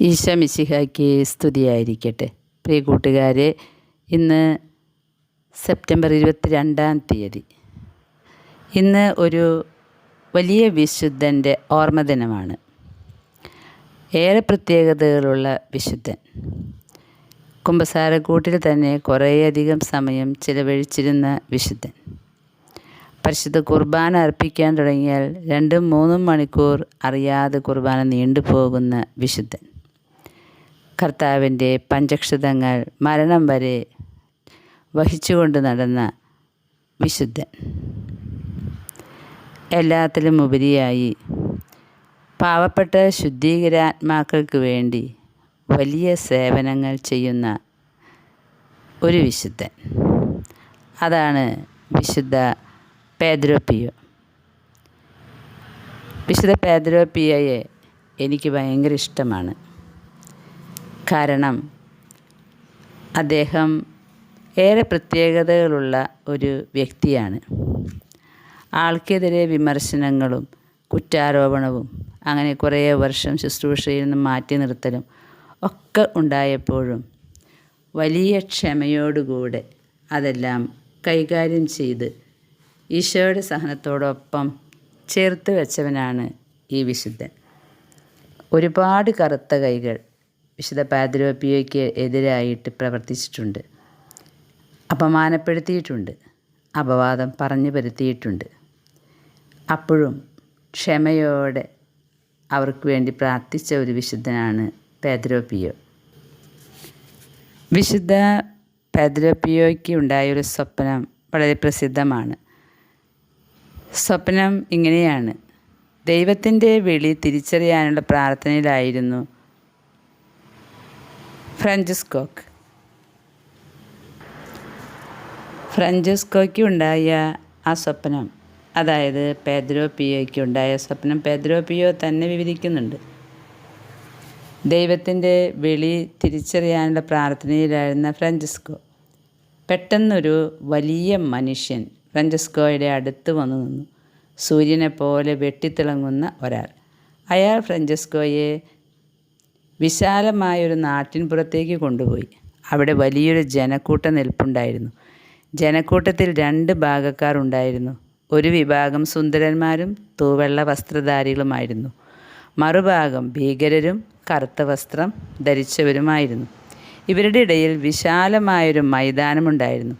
ഈശോ മിശിഹായ്ക്ക് സ്തുതിയായിരിക്കട്ടെ. പ്രിയ കൂട്ടുകാരെ ഇന്ന് സെപ്റ്റംബർ ഇരുപത്തി രണ്ടാം തീയതി. ഇന്ന് ഒരു വലിയ വിശുദ്ധന്റെ ഓർമ്മദിനമാണ് ഏറെ പ്രത്യേകതകളുള്ള വിശുദ്ധൻ. കുമ്പസാരക്കൂട്ടിൽ തന്നെ കുറേയധികം സമയം ചിലവഴിച്ചിരുന്ന വിശുദ്ധൻ. പരിശുദ്ധ കുർബാന അർപ്പിക്കാൻ തുടങ്ങിയാൽ രണ്ടും മൂന്നും മണിക്കൂർ അറിയാതെ കുർബാന നീണ്ടുപോകുന്ന വിശുദ്ധൻ. കർത്താവിന്റെ പഞ്ചക്ഷതങ്ങൾ മരണം വരെ വഹിച്ചുകൊണ്ട് നടന്ന വിശുദ്ധൻ. എല്ലാത്തിലും ഉപരിയായി പാവപ്പെട്ട ശുദ്ധീകരാത്മാക്കൾക്ക് വേണ്ടി വലിയ സേവനങ്ങൾ ചെയ്യുന്ന ഒരു വിശുദ്ധൻ. അതാണ് വിശുദ്ധ പേദ്രോപ്പിയോ വിശുദ്ധ പേദ്രോപ്പിയയെ എനിക്ക് ഭയങ്കര ഇഷ്ടമാണ്. കാരണം അദ്ദേഹം ഏറെ പ്രത്യേകതകളുള്ള ഒരു വ്യക്തിയാണ്. ആൾക്കെതിരെ വിമർശനങ്ങളും കുറ്റാരോപണവും അങ്ങനെ കുറേ വർഷം ശുശ്രൂഷയിൽ നിന്ന് മാറ്റി നിർത്തലും ഒക്കെ ഉണ്ടായപ്പോഴും വലിയ ക്ഷമയോടുകൂടെ അതെല്ലാം കൈകാര്യം ചെയ്ത് ഈശോയുടെ സഹനത്തോടൊപ്പം ചേർത്ത് വെച്ചവനാണ് ഈ വിശുദ്ധൻ. ഒരുപാട് കറുത്ത കൈകൾ വിശുദ്ധ പാദ്രോപ്പിയോയ്ക്ക് എതിരായിട്ട് പ്രവർത്തിച്ചിട്ടുണ്ട്. അപമാനപ്പെടുത്തിയിട്ടുണ്ട്. അപവാദം പറഞ്ഞു വരുത്തിയിട്ടുണ്ട് അപ്പോഴും ക്ഷമയോടെ അവർക്ക് വേണ്ടി പ്രാർത്ഥിച്ച ഒരു വിശുദ്ധനാണ് പേദ്രോപ്പിയോ വിശുദ്ധ പേദ്രോപ്പിയോയ്ക്ക് ഉണ്ടായൊരു സ്വപ്നം വളരെ പ്രസിദ്ധമാണ്. സ്വപ്നം ഇങ്ങനെയാണ്. ദൈവത്തിന്റെ വിളി തിരിച്ചറിയാനുള്ള പ്രാർത്ഥനയിലായിരുന്നു ഫ്രാഞ്ചിസ്കോക്ക് ഫ്രാഞ്ചിസ്കോയ്ക്ക് ഉണ്ടായ ആ സ്വപ്നം അതായത് പേദ്രോ പിയോയ്ക്ക് ഉണ്ടായ സ്വപ്നം പേദ്രോ പിയോ തന്നെ വിവരിക്കുന്നുണ്ട്. ദൈവത്തിന്റെ വിളി തിരിച്ചറിയാനുള്ള പ്രാർത്ഥനയിലായിരുന്ന ഫ്രാഞ്ചിസ്കോ പെട്ടെന്നൊരു വലിയ മനുഷ്യൻ ഫ്രാഞ്ചിസ്കോയുടെ അടുത്ത് വന്നു നിന്നു. സൂര്യനെ പോലെ വെട്ടിത്തിളങ്ങുന്ന ഒരാൾ. അയാൾ ഫ്രാഞ്ചിസ്കോയെ വിശാലമായൊരു നാട്ടിൻപുറത്തേക്ക് കൊണ്ടുപോയി. അവിടെ വലിയൊരു ജനക്കൂട്ടം നിൽപ്പുണ്ടായിരുന്നു. ജനക്കൂട്ടത്തിൽ രണ്ട് ഭാഗക്കാർ ഉണ്ടായിരുന്നു. ഒരു വിഭാഗം സുന്ദരന്മാരും തൂവെള്ള വസ്ത്രധാരികളുമായിരുന്നു. മറുഭാഗം ഭീകരരും കറുത്ത വസ്ത്രം ധരിച്ചവരുമായിരുന്നു. ഇവരുടെ ഇടയിൽ വിശാലമായൊരു മൈതാനമുണ്ടായിരുന്നു.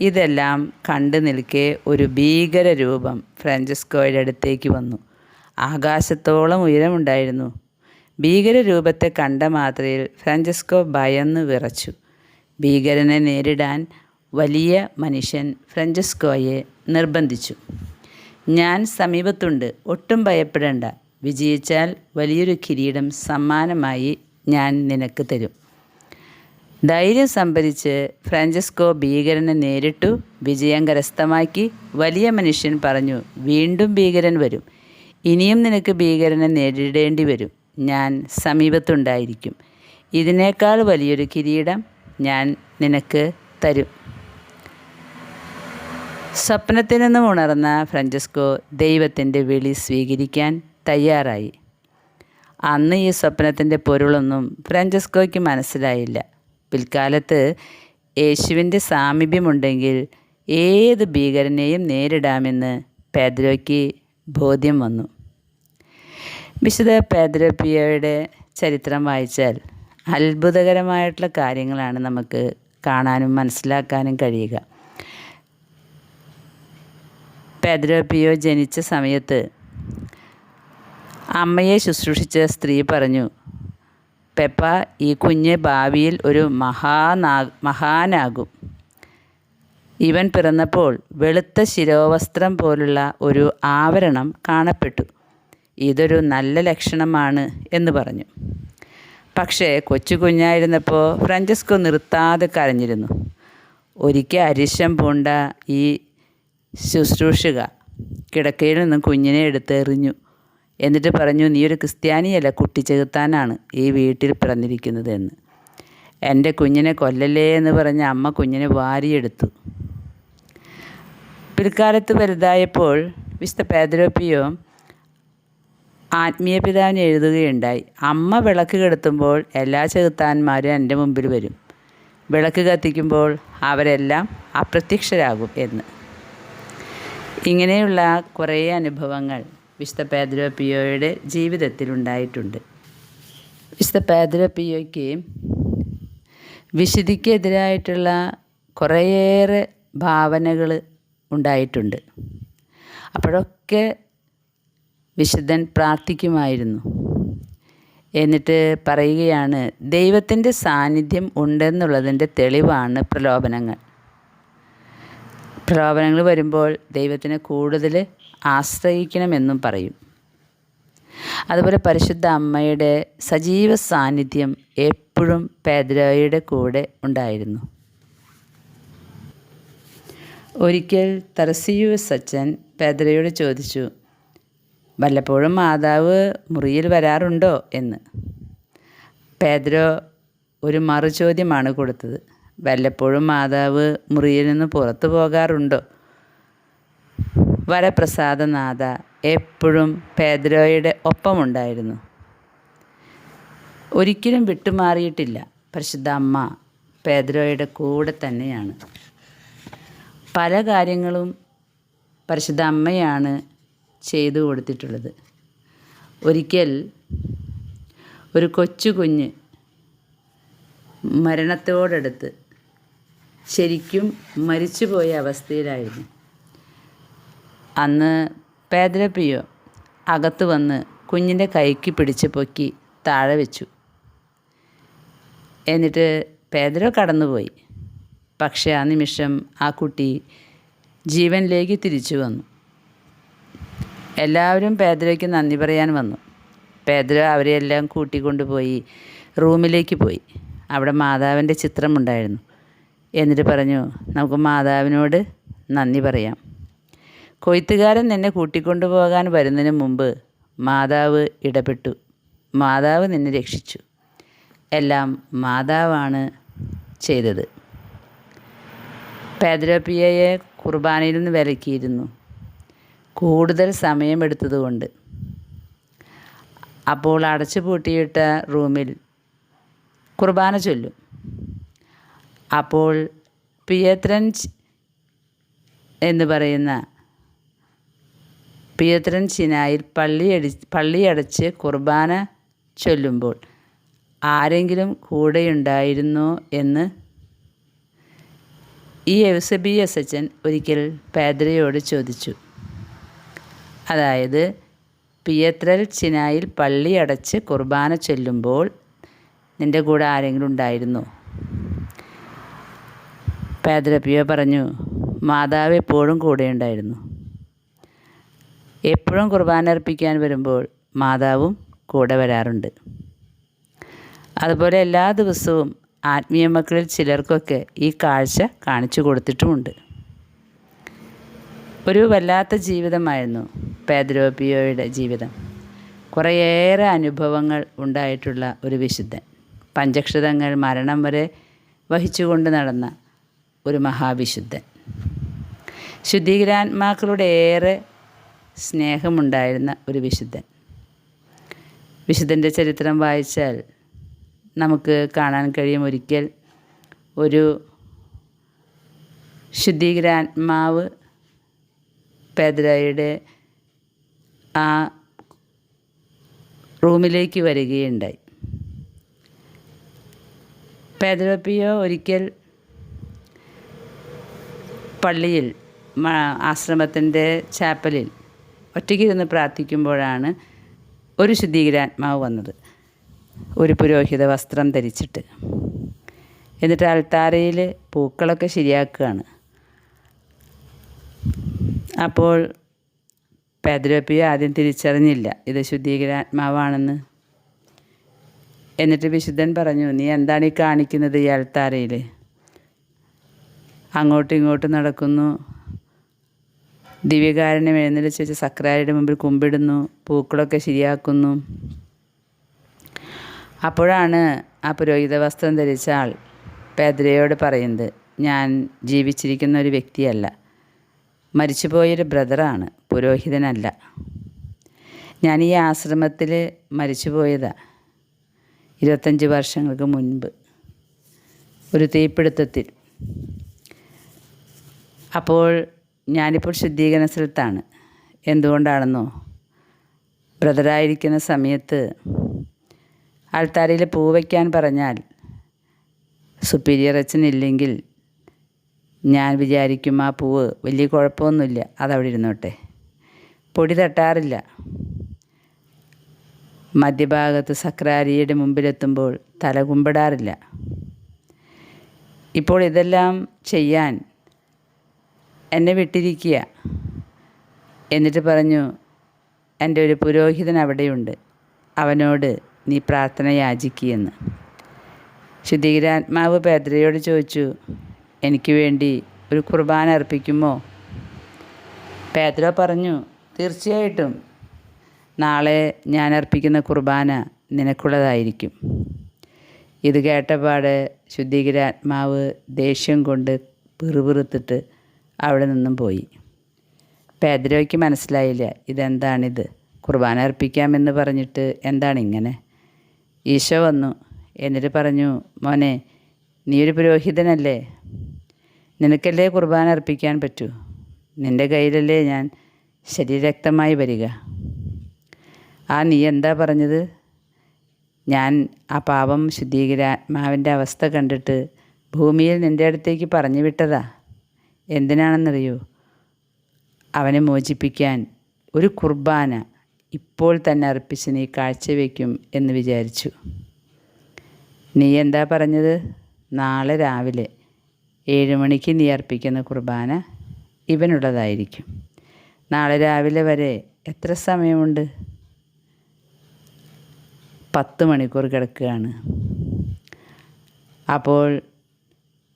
ഇതെല്ലാം കണ്ടു നിൽക്കെ ഒരു ഭീകര രൂപം ഫ്രാഞ്ചസ്കോയുടെ അടുത്തേക്ക് വന്നു. ആകാശത്തോളം ഉയരമുണ്ടായിരുന്നു. ഭീകരരൂപത്തെ കണ്ട മാത്രയിൽ ഫ്രാഞ്ചസ്കോ ഭയന്ന് വിറച്ചു. ഭീകരനെ നേരിടാൻ വലിയ മനുഷ്യൻ ഫ്രാഞ്ചസ്കോയെ നിർബന്ധിച്ചു. ഞാൻ സമീപത്തുണ്ട് ഒട്ടും ഭയപ്പെടേണ്ട. വിജയിച്ചാൽ വലിയൊരു കിരീടം സമ്മാനമായി ഞാൻ നിനക്ക് തരും. ധൈര്യം സംഭരിച്ച് ഫ്രാഞ്ചസ്കോ ഭീകരനെ നേരിട്ടു വിജയം കരസ്ഥമാക്കി. വലിയ മനുഷ്യൻ പറഞ്ഞു വീണ്ടും ഭീകരൻ വരും. ഇനിയും നിനക്ക് ഭീകരനെ നേരിടേണ്ടി വരും. ഞാൻ സമീപത്തുണ്ടായിരിക്കും. ഇതിനേക്കാൾ വലിയൊരു കിരീടം ഞാൻ നിനക്ക് തരും. സ്വപ്നത്തിൽ നിന്നും ഉണർന്ന ഫ്രാഞ്ചസ്കോ ദൈവത്തിന്റെ വിളി സ്വീകരിക്കാൻ തയ്യാറായി. അന്ന് ഈ സ്വപ്നത്തിന്റെ പൊരുളൊന്നും ഫ്രാഞ്ചസ്കോയ്ക്ക് മനസ്സിലായില്ല. പിൽക്കാലത്ത് യേശുവിന്റെ സാമീപ്യമുണ്ടെങ്കിൽ ഏത് ഭീകരനെയും നേരിടാമെന്ന് പേദ്രോയ്ക്ക് ബോധ്യം വന്നു. വിശുദ്ധ പേദ്രപ്പിയയുടെ ചരിത്രം വായിച്ചാൽ അത്ഭുതകരമായിട്ടുള്ള കാര്യങ്ങളാണ് നമുക്ക് കാണാനും മനസ്സിലാക്കാനും കഴിയുക. പേദ്രപ്പിയോ ജനിച്ച സമയത്ത് അമ്മയെ ശുശ്രൂഷിച്ച സ്ത്രീ പറഞ്ഞു പെപ്പ ഈ കുഞ്ഞ് ഭാവിയിൽ ഒരു മഹാനാ മഹാനാകും. ഇവൻ പിറന്നപ്പോൾ വെളുത്ത ശിരോവസ്ത്രം പോലുള്ള ഒരു ആവരണം കാണപ്പെട്ടു. ഇതൊരു നല്ല ലക്ഷണമാണ് എന്ന് പറഞ്ഞു. പക്ഷേ കൊച്ചു കുഞ്ഞായിരുന്നപ്പോൾ ഫ്രാഞ്ചസ്കോ നിർത്താതെ കരഞ്ഞിരുന്നു. ഒരിക്കൽ അരിശം പൂണ്ട ഈ ശുശ്രൂഷക കിടക്കയിൽ നിന്നും കുഞ്ഞിനെ എടുത്തെറിഞ്ഞു. എന്നിട്ട് പറഞ്ഞു നീ ഒരു ക്രിസ്ത്യാനിയല്ല കുട്ടി ചെകുത്താനാണ് ഈ വീട്ടിൽ പിറന്നിരിക്കുന്നത് എന്ന് എന്റെ കുഞ്ഞിനെ കൊല്ലല്ലേ എന്ന് പറഞ്ഞ അമ്മ കുഞ്ഞിനെ വാരിയെടുത്തു. പിൽക്കാലത്ത് വലുതായപ്പോൾ വിശുദ്ധ പേദ്രോപ്പിയോ ആത്മീയ പിതാവിന് എഴുതുകയുണ്ടായി. അമ്മ വിളക്ക് കെടുത്തുമ്പോൾ എല്ലാ ചെകുത്താന്മാരും എന്റെ മുമ്പിൽ വരും. വിളക്ക് കത്തിക്കുമ്പോൾ അവരെല്ലാം അപ്രത്യക്ഷരാകും എന്ന്. ഇങ്ങനെയുള്ള കുറേ അനുഭവങ്ങൾ വിശുദ്ധ പേദ്രോ പിയോയുടെ ജീവിതത്തിലുണ്ടായിട്ടുണ്ട് വിശുദ്ധ പേദ്രോ പിയോയ്ക്ക് വിശുദ്ധിക്കെതിരായിട്ടുള്ള കുറേയേറെ ഭാവനകൾ ഉണ്ടായിട്ടുണ്ട്. അപ്പോഴൊക്കെ വിശുദ്ധൻ പ്രാർത്ഥിക്കുമായിരുന്നു. എന്നിട്ട് പറയുകയാണ് ദൈവത്തിന്റെ സാന്നിധ്യം ഉണ്ടെന്നുള്ളതിന്റെ തെളിവാണ് പ്രലോഭനങ്ങൾ. പ്രലോഭനങ്ങൾ വരുമ്പോൾ ദൈവത്തിനെ കൂടുതൽ ആശ്രയിക്കണമെന്നും പറയും. അതുപോലെ പരിശുദ്ധ അമ്മയുടെ സജീവ സാന്നിധ്യം എപ്പോഴും പേദ്രോയുടെ കൂടെ ഉണ്ടായിരുന്നു. ഒരിക്കൽ തറസിയു സച്ചൻ പേദ്രയോട് ചോദിച്ചു വല്ലപ്പോഴും മാതാവ് മുറിയിൽ വരാറുണ്ടോ എന്ന്. പേദ്രോ ഒരു മറുചോദ്യമാണ് കൊടുത്തത്. വല്ലപ്പോഴും മാതാവ് മുറിയിൽ നിന്ന് പുറത്തു പോകാറുണ്ടോ? വരപ്രസാദനാഥ എപ്പോഴും പേദ്രോയുടെ ഒപ്പമുണ്ടായിരുന്നു. ഒരിക്കലും വിട്ടുമാറിയിട്ടില്ല. പരിശുദ്ധ അമ്മ പേദ്രോയുടെ കൂടെ തന്നെയാണ്. പല കാര്യങ്ങളും പരിശുദ്ധ അമ്മയാണ് ചെയ്തു കൊടുത്തിട്ടുള്ളത്. ഒരിക്കൽ ഒരു കൊച്ചു കുഞ്ഞ് മരണത്തോടടുത്ത് ശരിക്കും മരിച്ചുപോയ അവസ്ഥയിലായിരുന്നു. അന്ന് പേദ്രപ്പിയോ അകത്ത് വന്ന് കുഞ്ഞിന്റെ കൈക്ക് പിടിച്ച് പൊക്കി താഴെ വെച്ചു. എന്നിട്ട് പേദ്ര കടന്നുപോയി. പക്ഷേ ആ നിമിഷം ആ കുട്ടി ജീവനിലേക്ക് തിരിച്ചു വന്നു. എല്ലാവരും പേദ്രയ്ക്ക് നന്ദി പറയാൻ വന്നു. പേദ്ര അവരെയെല്ലാം കൂട്ടിക്കൊണ്ടുപോയി റൂമിലേക്ക് പോയി. അവിടെ മാതാവിന്റെ ചിത്രമുണ്ടായിരുന്നു. എന്നിട്ട് പറഞ്ഞു നമുക്ക് മാതാവിനോട് നന്ദി പറയാം. കൊയ്ത്തുകാരൻ നിന്നെ കൂട്ടിക്കൊണ്ടു പോകാൻ വരുന്നതിന് മുമ്പ് മാതാവ് ഇടപെട്ടു. മാതാവ് നിന്നെ രക്ഷിച്ചു. എല്ലാം മാതാവാണ് ചെയ്തത്. പേദ്രോപ്പിയയെ കുർബാനയിൽ നിന്ന് വിലക്കിയിരുന്നു. കൂടുതൽ സമയമെടുത്തതുകൊണ്ട് അപ്പോൾ അടച്ചു പൂട്ടിയിട്ട റൂമിൽ കുർബാന ചൊല്ലും. അപ്പോൾ പിയത്രൻ എന്ന് പറയുന്ന പിയത്രൻ ചിനായിൽ പള്ളിയടി പള്ളിയടച്ച് കുർബാന ചൊല്ലുമ്പോൾ ആരെങ്കിലും കൂടെയുണ്ടായിരുന്നോ എന്ന് ഈ എവ്സബി എസ് ഒരിക്കൽ പേദ്രയോട് ചോദിച്ചു. അതായത് പിയത്രൽ ചിനായിൽ പള്ളി അടച്ച് കുർബാന ചൊല്ലുമ്പോൾ നിന്റെ കൂടെ ആരെങ്കിലും ഉണ്ടായിരുന്നു? പേദ്രപ്പിയോ പറഞ്ഞു മാതാവ് എപ്പോഴും കൂടെ ഉണ്ടായിരുന്നു. എപ്പോഴും കുർബാന അർപ്പിക്കാൻ വരുമ്പോൾ മാതാവും കൂടെ വരാറുണ്ട്. അതുപോലെ എല്ലാ ദിവസവും ആത്മീയ മക്കളിൽ ചിലർക്കൊക്കെ ഈ കാഴ്ച കാണിച്ചു കൊടുത്തിട്ടുമുണ്ട്. ഒരു വല്ലാത്ത ജീവിതമായിരുന്നു. പേദ്രോപ്പിയോയുടെ ജീവിതം. കുറേയേറെ അനുഭവങ്ങൾ ഉണ്ടായിട്ടുള്ള ഒരു വിശുദ്ധൻ. പഞ്ചക്ഷതങ്ങൾ മരണം വരെ വഹിച്ചുകൊണ്ട് നടന്ന ഒരു മഹാവിശുദ്ധൻ. ശുദ്ധീകരാത്മാക്കളുടെ ഏറെ സ്നേഹമുണ്ടായിരുന്ന ഒരു വിശുദ്ധൻ. വിശുദ്ധന്റെ ചരിത്രം വായിച്ചാൽ നമുക്ക് കാണാൻ കഴിയും ഒരിക്കൽ ഒരു ശുദ്ധീകരാത്മാവ് പേദ്രയുടെ ആ റൂമിലേക്ക് വരികയുണ്ടായി. പേദ്രപ്പിയോ ഒരിക്കൽ പള്ളിയിൽ ആശ്രമത്തിന്റെ ചാപ്പലിൽ ഒറ്റയ്ക്കിരുന്ന് പ്രാർത്ഥിക്കുമ്പോഴാണ് ഒരു ശുദ്ധീകരാത്മാവ് വന്നത്. ഒരു പുരോഹിത വസ്ത്രം ധരിച്ചിട്ട്. എന്നിട്ട് അൾത്താരയിൽ പൂക്കളൊക്കെ ശരിയാക്കുകയാണ്. അപ്പോൾ പേദ്രോപ്പിയ ആദ്യം തിരിച്ചറിഞ്ഞില്ല. ഇത് ശുദ്ധീകരാത്മാവാണെന്ന്. എന്നിട്ട് വിശുദ്ധൻ പറഞ്ഞു നീ എന്താണ് ഈ കാണിക്കുന്നത് ഈ അൾത്താരയിൽ? അങ്ങോട്ടും ഇങ്ങോട്ടും നടക്കുന്നു. ദിവ്യകാരനെ എഴുന്നള്ളിച്ച് വെച്ച് സക്രാരിയുടെ മുമ്പിൽ കുമ്പിടുന്നു. പൂക്കളൊക്കെ ശരിയാക്കുന്നു. അപ്പോഴാണ് ആ പുരോഹിത വസ്ത്രം ധരിച്ച ആൾ പേദ്രയോട് പറയുന്നത് ഞാൻ ജീവിച്ചിരിക്കുന്ന ഒരു വ്യക്തിയല്ല. മരിച്ചുപോയൊരു ബ്രദറാണ്. പുരോഹിതനല്ല. ഞാൻ ഈ ആശ്രമത്തിൽ മരിച്ചുപോയതാണ് ഇരുപത്തഞ്ച് വർഷങ്ങൾക്ക് മുൻപ്. ഒരു തീപിടുത്തത്തിൽ. അപ്പോൾ ഞാനിപ്പോൾ ശുദ്ധീകരണ സ്ഥലത്താണ്. എന്തുകൊണ്ടാണെന്നോ? ബ്രദറായിരിക്കുന്ന സമയത്ത് ആൾത്താരയിൽ പൂ വയ്ക്കാൻ പറഞ്ഞാൽ സുപ്പീരിയർ അച്ഛനില്ലെങ്കിൽ ഞാൻ വിചാരിക്കും ആ പൂവ് വലിയ കുഴപ്പമൊന്നുമില്ല. അതവിടെ ഇരുന്നോട്ടെ. പൊടി തട്ടാറില്ല. മധ്യഭാഗത്ത് സക്രാരിയുടെ മുമ്പിലെത്തുമ്പോൾ തല കുമ്പിടാറില്ല. ഇപ്പോൾ ഇതെല്ലാം ചെയ്യാൻ എന്നെ വിട്ടിരിക്കുക. എന്നിട്ട് പറഞ്ഞു എന്റെ ഒരു പുരോഹിതൻ അവിടെയുണ്ട്. അവനോട് നീ പ്രാർത്ഥന യാചിക്കുകയെന്ന് ശുദ്ധീകരാത്മാവ് പേദ്രയോട് ചോദിച്ചു എനിക്ക് വേണ്ടി ഒരു കുർബാന അർപ്പിക്കുമോ? പേദ്ര പറഞ്ഞു തീർച്ചയായിട്ടും. നാളെ ഞാൻ അർപ്പിക്കുന്ന കുർബാന നിനക്കുള്ളതായിരിക്കും. ഇത് കേട്ടപാട് ശുദ്ധീകരാത്മാവ് ദേഷ്യം കൊണ്ട് പിറുപിറുത്തിട്ട് അവിടെ നിന്നും പോയി. പേദ്രോയ്ക്ക് മനസ്സിലായില്ല ഇതെന്താണിത്? കുർബാന അർപ്പിക്കാമെന്ന് പറഞ്ഞിട്ട് എന്താണ് ഇങ്ങനെ ഈശോ വന്നു എന്നിട്ട് പറഞ്ഞു മോനെ നീ ഒരു പുരോഹിതനല്ലേ? നിനക്കല്ലേ കുർബാന അർപ്പിക്കാൻ പറ്റൂ? നിന്റെ കയ്യിലല്ലേ ഞാൻ ശരീരക്തമായി വരിക. ആ നീ എന്താ പറഞ്ഞത്? ഞാൻ ആ പാപം ശുദ്ധീകരാത്മാവിന്റെ അവസ്ഥ കണ്ടിട്ട് ഭൂമിയിൽ നിന്റെ അടുത്തേക്ക് പറഞ്ഞു വിട്ടതാ. എന്തിനാണെന്നറിയോ? അവനെ മോചിപ്പിക്കാൻ ഒരു കുർബാന ഇപ്പോൾ തന്നെ അർപ്പിച്ച് നീ കാഴ്ചവെക്കും എന്ന് വിചാരിച്ചു. നീ എന്താ പറഞ്ഞത്? നാളെ രാവിലെ ഏഴ് മണിക്ക് നീ അർപ്പിക്കുന്ന കുർബാന ഇവനുള്ളതായിരിക്കും നാളെ രാവിലെ വരെ എത്ര സമയമുണ്ട്? പത്ത് മണിക്കൂർ കിടക്കുകയാണ്. അപ്പോൾ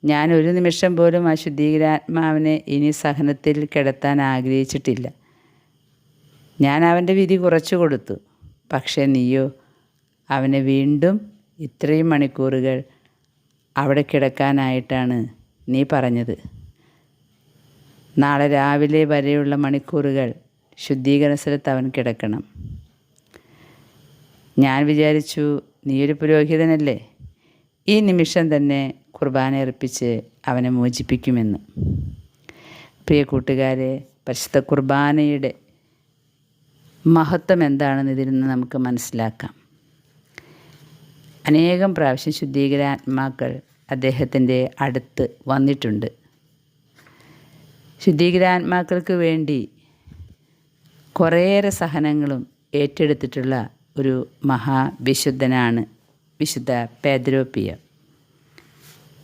ഞാൻ ഒരു നിമിഷം പോലും ആ ശുദ്ധീകരാത്മാവിനെ ഇനി സഹനത്തിൽ കിടത്താൻ ആഗ്രഹിച്ചിട്ടില്ല. ഞാൻ അവന്റെ വിധി കുറച്ചു കൊടുത്തു. പക്ഷേ നീയോ അവനെ വീണ്ടും ഇത്രയും മണിക്കൂറുകൾ അവിടെ കിടക്കാനായിട്ടാണ് നീ പറഞ്ഞത്. നാളെ രാവിലെ വരെയുള്ള മണിക്കൂറുകൾ ശുദ്ധീകരണ സ്ഥലത്ത് അവൻ കിടക്കണം. ഞാൻ വിചാരിച്ചു നീയൊരു പുരോഹിതനല്ലേ. ഈ നിമിഷം തന്നെ കുർബാന അർപ്പിച്ച് അവനെ മോചിപ്പിക്കുമെന്ന്. പ്രിയ കൂട്ടുകാരെ പരിശുദ്ധ കുർബാനയുടെ മഹത്വം എന്താണെന്ന് ഇതിൽ നിന്ന് നമുക്ക് മനസ്സിലാക്കാം. അനേകം പ്രാവശ്യം ശുദ്ധീകരാത്മാക്കൾ അദ്ദേഹത്തിന്റെ അടുത്ത് വന്നിട്ടുണ്ട്. ശുദ്ധീകരാത്മാക്കൾക്ക് വേണ്ടി കുറേയേറെ സഹനങ്ങളും ഏറ്റെടുത്തിട്ടുള്ള ഒരു മഹാവിശുദ്ധനാണ് വിശുദ്ധ പേദ്രോപ്പിയ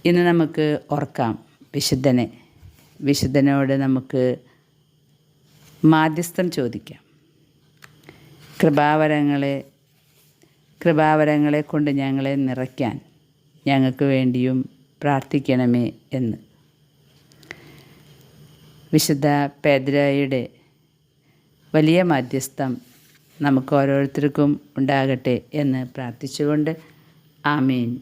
ഇന്ന് നമുക്ക് ഓർക്കാം വിശുദ്ധനെ. വിശുദ്ധനോട് നമുക്ക് മാധ്യസ്ഥം ചോദിക്കാം. കൃപാവരങ്ങളെ കൃപാവരങ്ങളെ കൊണ്ട് ഞങ്ങളെ നിറയ്ക്കാൻ ഞങ്ങൾക്ക് വേണ്ടിയും പ്രാർത്ഥിക്കണമേ എന്ന്. വിശുദ്ധ പേദ്രയുടെ വലിയ മധ്യസ്ഥം നമുക്ക് ഓരോരുത്തർക്കും ഉണ്ടാകട്ടെ എന്ന് പ്രാർത്ഥിച്ചുകൊണ്ട് ആമീൻ.